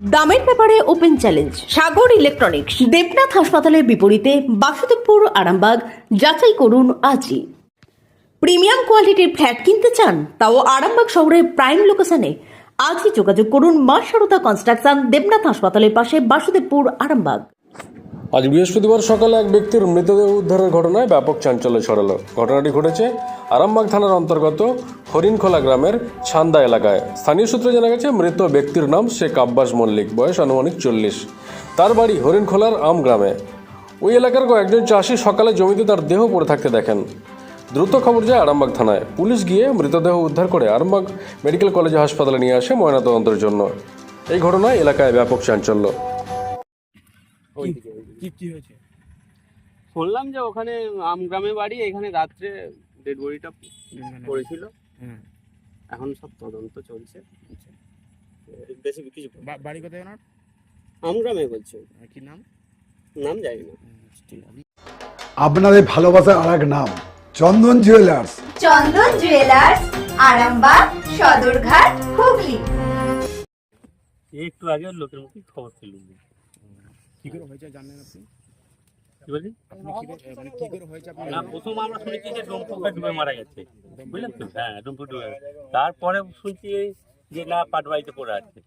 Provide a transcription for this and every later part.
দামের ব্যাপারে open challenge, Sagar electronics, Debnath হাসপাতালের বিপরীতে বাসুদেবপুর, আরামবাগ, যাচাই করুন আজই। প্রিমিয়াম কোয়ালিটির ফ্ল্যাট কিনতে চান, তাও আরামবাগ শহরের প্রাইম লোকেশনে। আজই যোগাযোগ করুন মা সারদা কনস্ট্রাকশন, দেবনাথ হাসপাতালের পাশে বাসুদেবপুর, আরামবাগ। আজ বৃহস্পতিবার সকালে এক ব্যক্তির মৃতদেহ উদ্ধারের ঘটনায় ব্যাপক চাঞ্চল্য ছড়ালো। ঘটনাটি ঘটেছে আরামবাগ থানার অন্তর্গত হরিণখোলা গ্রামের ছান্দা এলাকায়। স্থানীয় সূত্রে জানা গেছে মৃত ব্যক্তির নাম শেখ আব্বাস মল্লিক বয়স আনুমানিক চল্লিশ। তার বাড়ি হরিণখোলার আম গ্রামে। ওই এলাকার কয়েকজন চাষি সকালে জমিতে তার দেহ পড়ে থাকতে দেখেন। দ্রুত খবর যায় আরামবাগ থানায়। পুলিশ গিয়ে মৃতদেহ উদ্ধার করে আরামবাগ মেডিকেল কলেজ হাসপাতালে নিয়ে আসে ময়নাতদন্তের জন্য। এই ঘটনায় এলাকায় ব্যাপক চাঞ্চল্য। কি কি শুনলাম যে ওখানে আমগ্রামে বাড়ি এখানে রাত্রে ডেড বডিটা পড়েছিল। এখন সব তদন্ত চলছে। আচ্ছা বেশি কিছু বাড়ি কোথায় ওনার? আমগ্রামে বলছে। কি নাম? নাম জানি না। আছে। আপনাদের ভালোবাসার আর এক নাম চন্দন জুয়েলার্স। চন্দন জুয়েলার্স আরামবাগ সদরঘাট হুগলি। একটু আগে লোকের মুখে খবর পেলুম কি করে হয়েছে জানেন আপনি? কি বলি কি করে মানে কি করে হয়েছে আপনি না প্রথম আমরা শুনেছি যে ডুমপুকে ডুবে মারা গেছে। বুঝলেন তো? হ্যাঁ ডুমপু ডুবে। তারপরে শুনছি যে না পাটবাড়িতে পড়ে আছে।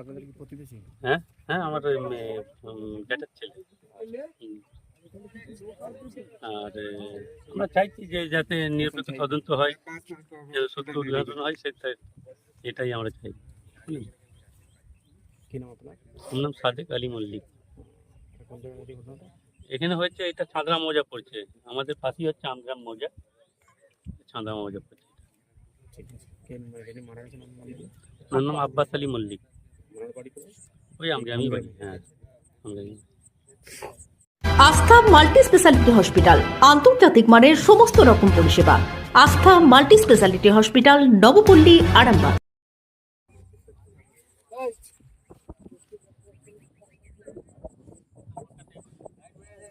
আপনাদের কি প্রতিবেশী? হ্যাঁ হ্যাঁ আমার উম, ছেলে। আর আমরা চাইছি যে যাতে নিরপেক্ষ তদন্ত হয় সত্য উদ্ঘাটন হয় সেটা এটাই আমরা চাই? কি নাম আপনার? নাম সাদেক আলী মল্লিক কোন জায়গায় হয়েছে ঘটনাটা এখানে হচ্ছে এটা চাঁদরা মৌজা পড়ছে। আমাদের পাশেই হচ্ছে আমগ্রাম মৌজা। চাঁদরা মৌজা পড়ছে। ঠিক আছে কে যিনি মারা গেছেন আপনার নাম আব্বাস আলী মল্লিক। ওই আমগ্রামই বাড়ি। হ্যাঁ আস্থা মাল্টি স্পেশালিটি হসপিটাল, আন্তর্জাতিক মানের সমস্ত রকম পরিষেবা। Astha multi speciality hospital, Nabapalli, Arambagh.